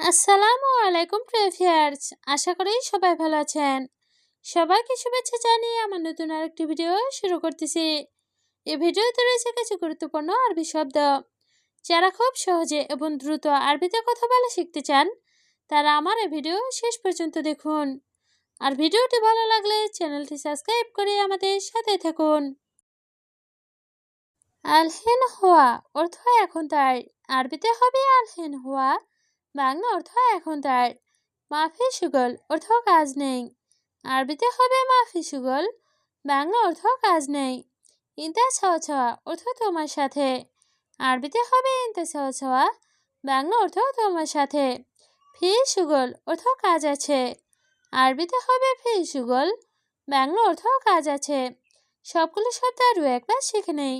আসসালামু আলাইকুম প্রিভিয়ার্স আশা করি সবাই ভালো আছেন। সবাইকে শুভেচ্ছা জানিয়ে আমার নতুন আরেকটি ভিডিও শুরু করতেছি। এই ভিডিওতে রয়েছে কিছু গুরুত্বপূর্ণ আরবি শব্দ। যারা খুব সহজে এবং দ্রুত আরবিতে কথা বলা শিখতে চান, তারা আমার এই ভিডিও শেষ পর্যন্ত দেখুন। আর ভিডিওটি ভালো লাগলে চ্যানেলটি সাবস্ক্রাইব করে আমাদের সাথে থাকুন। আলহেন হওয়া অর্থ এখন তার আরবিতে হবে আলহেন হওয়া বাংলা অর্থ এখন তার। মাফি সুগল অর্থ কাজ নেই। আরবিতে হবে মাফি সুগল, বাংলা অর্থ কাজ নেই। ইন্তা ছাওয়া ছাওয়া অর্থ তোমার সাথে। আরবিতে হবে ইন্তা ছাওয়া ছাওয়া বাংলা অর্থ তোমার সাথে। ফি সুগল অর্থ কাজ আছে। আরবিতে হবে ফি সুগল, বাংলা অর্থ কাজ আছে। সবগুলো শব্দ আরও একবার শিখে নেই।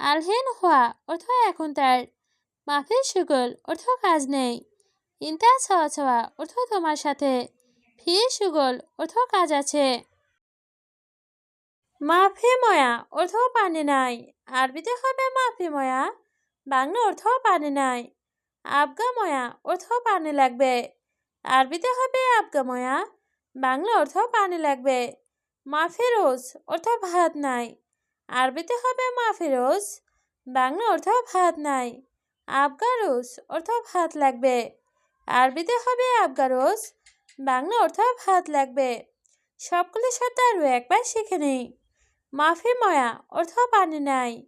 আলহেন হওয়া অর্থ এখন তার। মাফি সুগল অর্থ কাজ নেই। ইন্তা ছাওয়া ছাওয়া অর্থ তোমার সাথে। ফি সুগল অর্থ কাজ আছে। মাফি ময়া অর্থ পানি নাই। আরবিতে হবে মাফি ময়া। বাংলা অর্থ পানি নাই। আবগা ময়া অর্থ পানি লাগবে। আরবিতে হবে আবগা ময়া। বাংলা অর্থ পানি লাগবে। মাফিরোজ অর্থ ভাত নাই। আরবিতে হবে মাফিরোজ বাংলা অর্থ ভাত নাই। আবগারোজ অর্থ ভাত লাগবে। আরবিতে হবে আবগারোজ। বাংলা অর্থ ভাত লাগবে। সবগুলি শব্দ আরও একবার শিখে নেই। মাফি ময়া, অর্থ পানি নাই।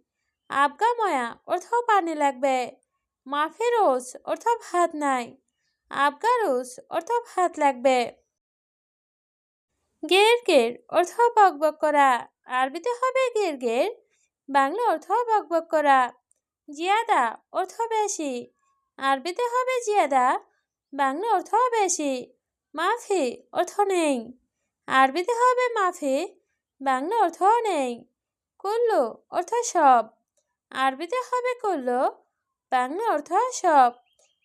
আবগা ময়া, অর্থ পানি লাগবে। মাফি রোজ, অর্থ ভাত নাই। আবগা রোজ, অর্থ ভাত লাগবে। গের গের, অর্থ বকবক করা। আরবিতে হবে গের গের, বাংলা অর্থ বকবক করা। জিয়াদা, অর্থ বেশি। আরবিতে হবে জিয়াদা বাংলা অর্থ হবে বেশি। মাফি, অর্থ নেই। আরবিতে হবে মাফি, বাংলা অর্থ নেই। কুল্লু, অর্থ সব। আরবিতে হবে কুল্লু, বাংলা অর্থ সব।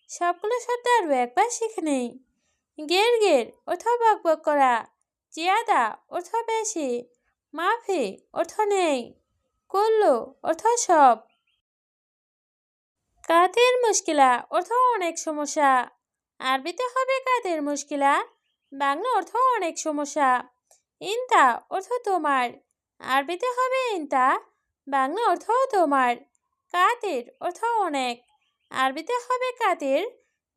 সবগুলো শব্দ আরও একবার শিখে নেই। গের গের, অর্থ বক বক করা। জিয়াদা, অর্থ বেশি। মাফি, অর্থ নেই। কুল্লু, অর্থ সব। কাতের মুশকিলা, অর্থ অনেক সমস্যা। আরবিতে হবে কাতের মুশকিলা? বাংলা অর্থ অনেক সমস্যা। ইনতা অর্থ তোমার। আরবিতে হবে ইনতা। বাংলা অর্থ তোমার। কাতের অর্থ অনেক। আরবিতে হবে কাতের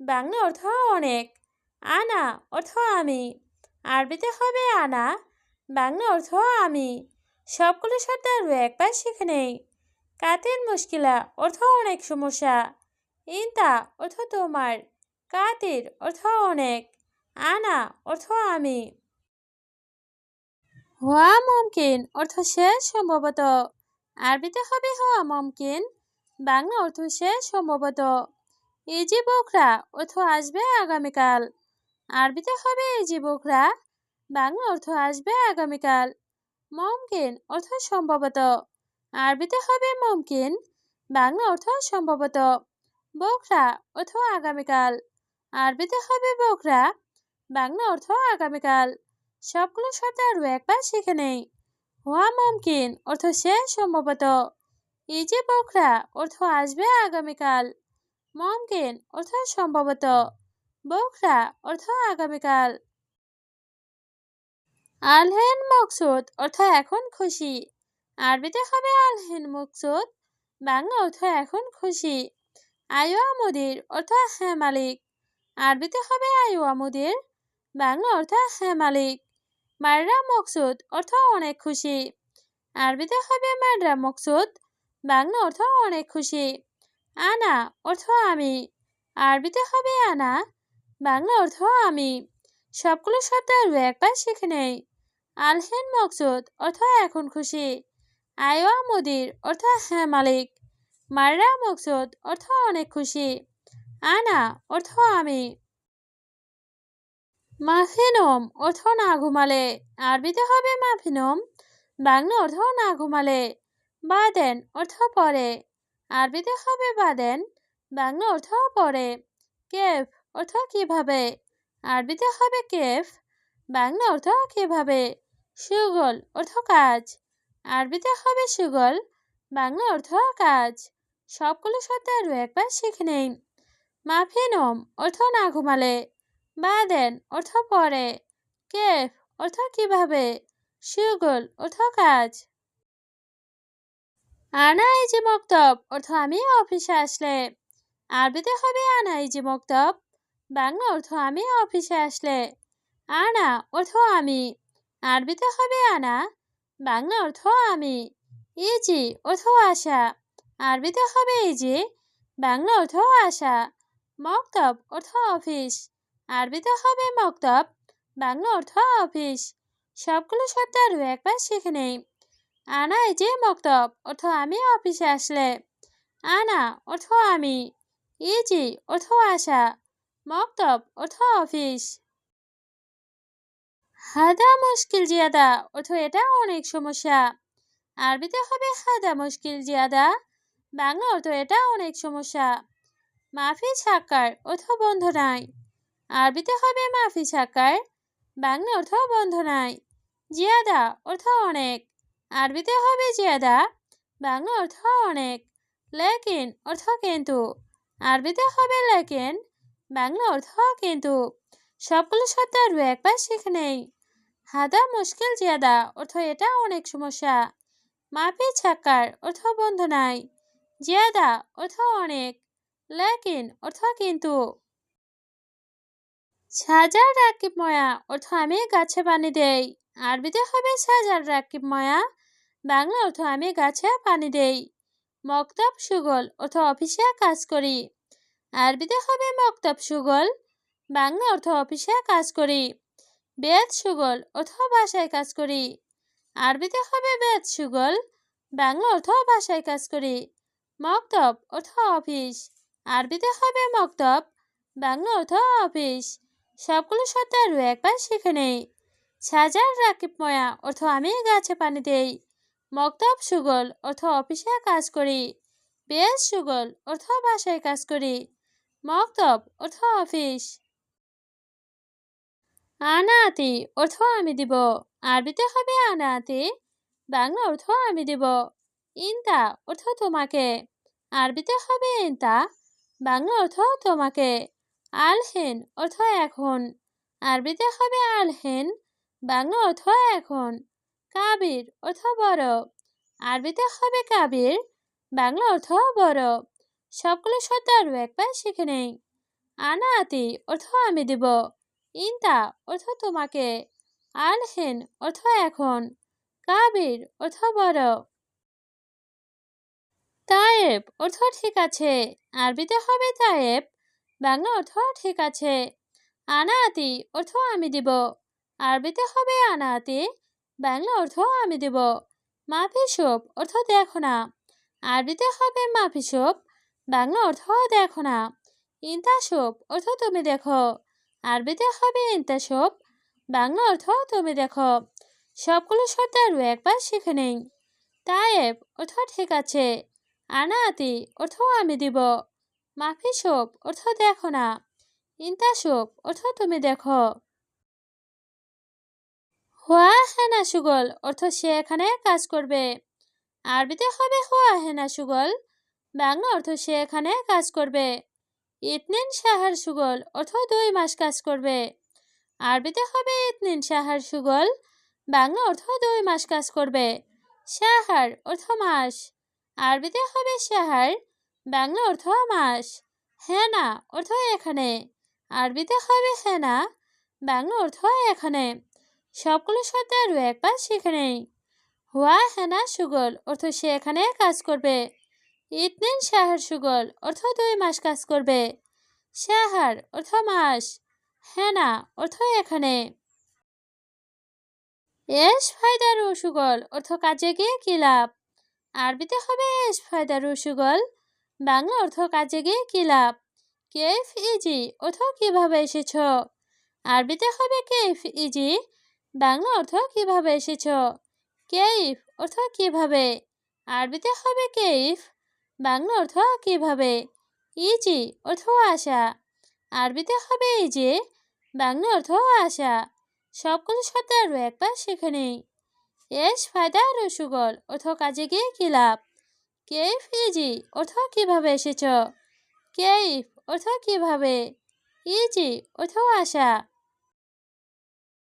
বাংলা অর্থ অনেক। আনা অর্থ আমি। আরবিতে হবে আনা। বাংলা অর্থ আমি। সবগুলো শব্দ আরও একবার শিখে নেই। কাতের মুশকিলা? অর্থ অনেক সমস্যা। ইনতা অর্থ তোমার। কাতের অর্থ অনেক, আনা অর্থ আমি। হওয়া মমকিন অর্থ শেষ সম্ভবত, আরবিতে হবে হওয়া মমকিন, বাংলা অর্থ শেষ সম্ভবত। ইজি বোখরা অর্থ আসবে আগামীকাল। আরবিতে হবে ইজি বোখরা বাংলা অর্থ আসবে আগামীকাল। মমকিন অর্থ সম্ভবত, আরবিতে হবে মমকিন, বাংলা অর্থ সম্ভবত। বোখরা অর্থ আগামীকাল। আরবিতে হবে বোখরা। বাংলা অর্থ আগামীকাল। সবগুলো শব্দ আরও একবার শিখে নেই। হওয়া মমকিন, অর্থ সে সম্ভবত। এই যে বোখরা, অর্থ আসবে আগামীকাল। মমকিন, অর্থ সম্ভবত। বোখরা, অর্থ আগামীকাল। আলহেন মকসুদ, অর্থ এখন খুশি। আরবিতে হবে আলহেন মকসুদ, বাংলা অর্থ এখন খুশি। আয়োয়া মুদির, অর্থ হ্যাঁ মালিক। আরবিতে হবে আয়োয়া মুদির বাংলা অর্থ হ্যাঁ মালিক। মাররা মকসুদ অর্থ অনেক খুশি। আরবিতে হবে মাররা মকসুদ। বাংলা অর্থ অনেক খুশি। আনা অর্থ আমি। আরবিতে হবে আনা। বাংলা অর্থ আমি। সবগুলো শব্দ আরও একবার শিখে নেই। আলহেন মকসুদ অর্থ এখন খুশি। আয়োয়া মুদির অর্থ হ্যাঁ মালিক। মাররা মকসুদ অর্থ অনেক খুশি। আনা, অর্থ আমি। মাফিনম, অর্থ না ঘুমালে। আরবিতে হবে মাফিনম, বাংলা অর্থ না ঘুমালে। বাদেন, অর্থ পরে। আরবিতে হবে বাদেন, বাংলা অর্থ পরে। কেফ, অর্থ কীভাবে? আরবিতে হবে কেফ, বাংলা অর্থ কীভাবে? সুগল, অর্থ কাজ। আরবিতে হবে সুগল, বাংলা অর্থ কাজ। সবগুলো শব্দ আরও একবার শিখে নেই মাফিনম অর্থ না ঘুমালে। বাদেন অর্থ পরে। কেফ অর্থ কীভাবে? সুগুল অর্থ কাজ। আনা এই ইজি মক্তব অর্থ আমি অফিসে আসলে। আরবিতে হবে আনা এই ইজি মক্তব। বাংলা অর্থ আমি অফিসে আসলে। আনা অর্থ আমি। আরবিতে হবে আনা। বাংলা অর্থ আমি। ইজি অর্থ আশা। আরবিতে হবে ইজি। বাংলা অর্থ আসা মক্তব, অর্থ অফিস। আরবিতে হবে মক্তব, বাংলা অর্থ অফিস। সবগুলো শব্দ আরও একবার শিখে নেই। আনা এই যে মক্তব, অর্থ আমি অফিসে আসলে। আনা, অর্থ আমি। ইজি অর্থ আসা। মক্তব, অর্থ অফিস। হাদা মুশকিল জিয়াদা, অর্থ এটা অনেক সমস্যা। আরবিতে হবে হাদা মুশকিল জিয়াদা, বাংলা অর্থ এটা অনেক সমস্যা। মাফি ছাক্কার অর্থ বন্ধ নাই। আরবিতে হবে মাফি ছাক্কার বাংলা অর্থ বন্ধ নাই। জিয়াদা অর্থ অনেক, আরবিতে হবে জিয়াদা, বাংলা অর্থ অনেক, লেকিন অর্থ কিন্তু, আরবিতে হবে লেকিন, বাংলা অর্থ কিন্তু। সবগুলো শব্দ আরও একবার শিখে নেই। হাদা মুশকিল, জিয়াদা অর্থ এটা অনেক সমস্যা। মাফি ছাকার অর্থ বন্ধ নাই, জিয়াদা অর্থ অনেক অর্থ কিন্তু। সাজার রাকিব ময়া, অর্থ আমি গাছে পানি দেই। আরবিতে হবে সাজার রাকিব ময়া, বাংলা অর্থ আমি গাছে পানি দেই। মকতব সুগল, অর্থ অফিসে কাজ করি। আরবিতে হবে মকতব সুগল, বাংলা অর্থ অফিসে কাজ করি। বেদ সুগল, অর্থ ভাষায় কাজ করি। আরবিতে হবে বেদ সুগল, বাংলা অর্থ ভাষায় কাজ করি। মক্তব, অর্থ অফিস। আরবিতে হবে মক্তব। বাংলা অর্থ অফিস। সবগুলো শব্দ আরও একবার শিখে নেই। সাজার রাকিব ময়া, অর্থ আমি গাছে পানি দেই। মক্তব সুগল, অর্থ অফিসে কাজ করি। বেশ সুগল, অর্থ বাসায় কাজ করি। মক্তব, অর্থ অফিস। আনাতি, অর্থ আমি দিব। আরবিতে হবে আনাতি। বাংলা অর্থ আমি দিব। ইনতা, অর্থ তোমাকে। আরবিতে হবে ইনতা। বাংলা অর্থ তোমাকে আলহেন অর্থ এখন। আরবিতে হবে আলহেন, বাংলা অর্থ এখন। কাবির অর্থ বড়। আরবিতে হবে কাবির, বাংলা অর্থ বড়। সবগুলো শব্দ আরও একবার শিখে নেই। আনা আতি অর্থ আমি দিব। ইন্তা অর্থ তোমাকে। আলহেন অর্থ এখন। কাবির অর্থ বড়। তায়েব, অর্থ ঠিক আছে। আরবিতে হবে তায়েব, বাংলা অর্থ ঠিক আছে। আনাতি, অর্থ আমি দিব। আরবিতে হবে আনাতি, বাংলা অর্থ আমি দিব। মাফিসব অর্থ দেখো না। আরবিতে হবে মাফিসব বাংলা অর্থ দেখো না। ইন্তাসব অর্থ তুমি দেখো। আরবিতে হবে ইন্তাসব বাংলা অর্থ তুমি দেখো। সবগুলো শব্দ আরও একবার শিখে নেই। তায়েব, অর্থ ঠিক আছে। আনাতি অর্থ আমি দিব। মাফি মাফিসব অর্থ দেখো না। ইন্তা ইন্তাসব অর্থ তুমি দেখো। হোয়া হেনা সুগল অর্থ সে এখানে কাজ করবে। আরবিতে হবে হোয়া হেনা সুগল, বাংলা অর্থ সে এখানে কাজ করবে। ইতনিন সাহার সুগল অর্থ দুই মাস কাজ করবে। আরবিতে হবে ইতনিন সাহার সুগল, বাংলা অর্থ দুই মাস কাজ করবে। সাহার অর্থ মাস। আরবিতে হবে সাহার বাংলা অর্থ মাস। হেনা অর্থ এখানে। আরবিতে হবে হেনা, বাংলা অর্থ এখানে। সবগুলো শব্দ আরও একবার শিখে নেই হুয়া, হেনা, সুগল অর্থ সে এখানে কাজ করবে। ইতনিন, শাহার, সুগল অর্থ দুই মাস কাজ করবে। শাহার অর্থ মাস, হেনা অর্থ এখানে। এস ফায়দার সুগল অর্থ কাজে গিয়ে কি লাভ? আরবিতে হবে এস ফায়দার সুগল বাংলা অর্থ কাজে গিয়ে কি লাভ? কেফ ইজি, অর্থ কীভাবে এসেছ? আরবিতে হবে কেফ ইজি, বাংলা অর্থ কীভাবে এসেছ? কেইফ অর্থ কীভাবে? আরবিতে হবে কেইফ বাংলা অর্থ কীভাবে? ইজি, অর্থ আশা। আরবিতে হবে ইজি, বাংলা অর্থ আশা। সবগুলো শব্দ আরও একবার শিখে নেই। এস ফায়দা সুগল। অর্থ কাজে গিয়ে কি লাভ? কেইফ ইজি অর্থ কীভাবে এসেছ? কেইফ অর্থ কীভাবে? ইজি অর্থ আশা।